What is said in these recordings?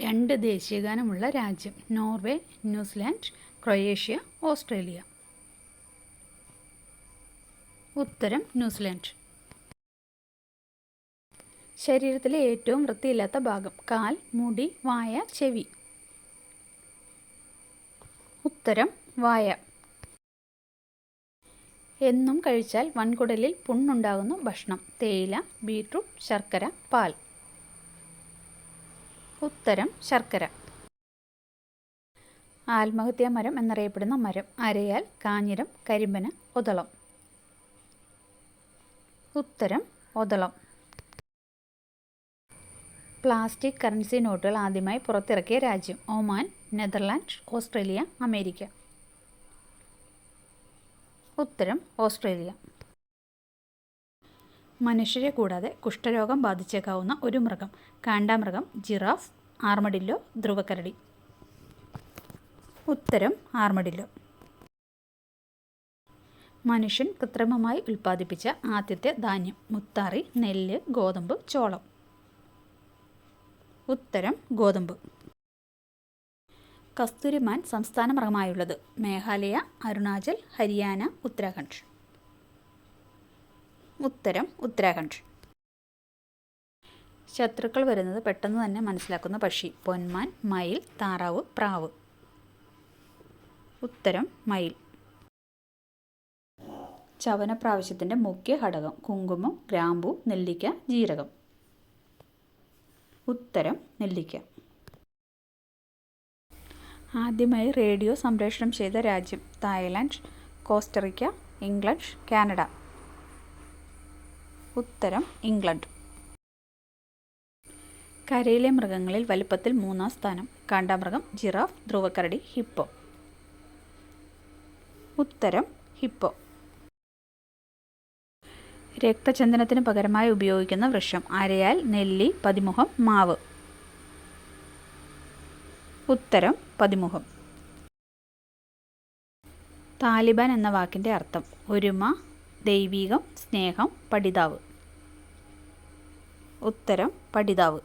രണ്ട് ദേശീയഗാനമുള്ള രാജ്യം Norway New Zealand Croatia Australia. ഉത്തരം ന്യൂസിലാൻഡ്. ശരീരത്തിലെ ഏറ്റവും വൃത്തിയില്ലാത്ത ഭാഗം കാൽ മുടി വായ ചെവി. ഉത്തരം വായ. എന്നും കഴിച്ചാൽ വൻകുടലിൽ പുണ്ണുണ്ടാകുന്ന ഭക്ഷണം. തേയില ബീട്രൂട്ട് ശർക്കര പാൽ. ഉത്തരം ശർക്കര. ആത്മഹത്യാ മരം എന്നറിയപ്പെടുന്ന മരം അരയാൽ കാഞ്ഞിരം കരിമ്പന ഒതളം. ഉത്തരം ഒതളം. പ്ലാസ്റ്റിക് കറൻസി നോട്ടുകൾ ആദ്യമായി പുറത്തിറക്കിയ രാജ്യം ഒമാൻ നെതർലാൻഡ് ഓസ്ട്രേലിയ അമേരിക്ക. ഉത്തരം ഓസ്ട്രേലിയ. മനുഷ്യരെ കൂടാതെ കുഷ്ഠരോഗം ബാധിച്ചേക്കാവുന്ന ഒരു മൃഗം. കാണ്ടാമൃഗം ജിറാഫ് ആർമഡില്ലോ ധ്രുവക്കരടി. ഉത്തരം ആർമഡില്ലോ. മനുഷ്യൻ കൃത്രിമമായി ഉൽപ്പാദിപ്പിച്ച ആദ്യത്തെ ധാന്യം മുത്താറി നെല്ല് ഗോതമ്പ് ചോളം. ഉത്തരം ഗോതമ്പ്. കസ്തൂരിമാൻ സംസ്ഥാന മൃഗമായുള്ളത് മേഘാലയ അരുണാചൽ ഹരിയാന ഉത്തരാഖണ്ഡ്. ഉത്തരം ഉത്തരാഖണ്ഡ്. ശത്രുക്കൾ വരുന്നത് പെട്ടെന്ന് തന്നെ മനസ്സിലാക്കുന്ന പക്ഷി. പൊന്മാൻ മയിൽ താറാവ് പ്രാവ്. ഉത്തരം മയിൽ. ചവനപ്രാവശ്യത്തിന്റെ മുഖ്യ ഘടകം കുങ്കുമം ഗ്രാമ്പു നെല്ലിക്ക ജീരകം. ഉത്തരം നെല്ലിക്ക. ആദ്യമായി റേഡിയോ സംപ്രേഷണം ചെയ്ത രാജ്യം Thailand Costa Rica England Canada. ഉത്തരം ഇംഗ്ലണ്ട്. കരയിലെ മൃഗങ്ങളിൽ വലുപ്പത്തിൽ മൂന്നാം സ്ഥാനം. കാണ്ടാമൃഗം ജിറാഫ് ധ്രുവക്കരടി ഹിപ്പോ. ഉത്തരം ഹിപ്പോ. രക്തചന്ദനത്തിന് പകരമായി ഉപയോഗിക്കുന്ന വൃക്ഷം അരയാൽ നെല്ലി പതിമുഖം മാവ്. ഉത്തരം പതിമുഖം. താലിബാൻ എന്ന വാക്കിന്റെ അർത്ഥം ഒരുമ ദൈവീകം സ്നേഹം പഠിതാവ്. ഉത്തരം പഠിതാവ്.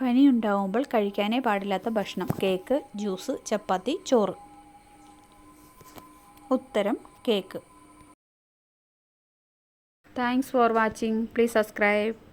പനിയുണ്ടാവുമ്പോൾ കഴിക്കാനേ പാടില്ലാത്ത ഭക്ഷണം. കേക്ക് ജ്യൂസ് ചപ്പാത്തി ചോറ്. ഉത്തരം cake. Thanks for watching please subscribe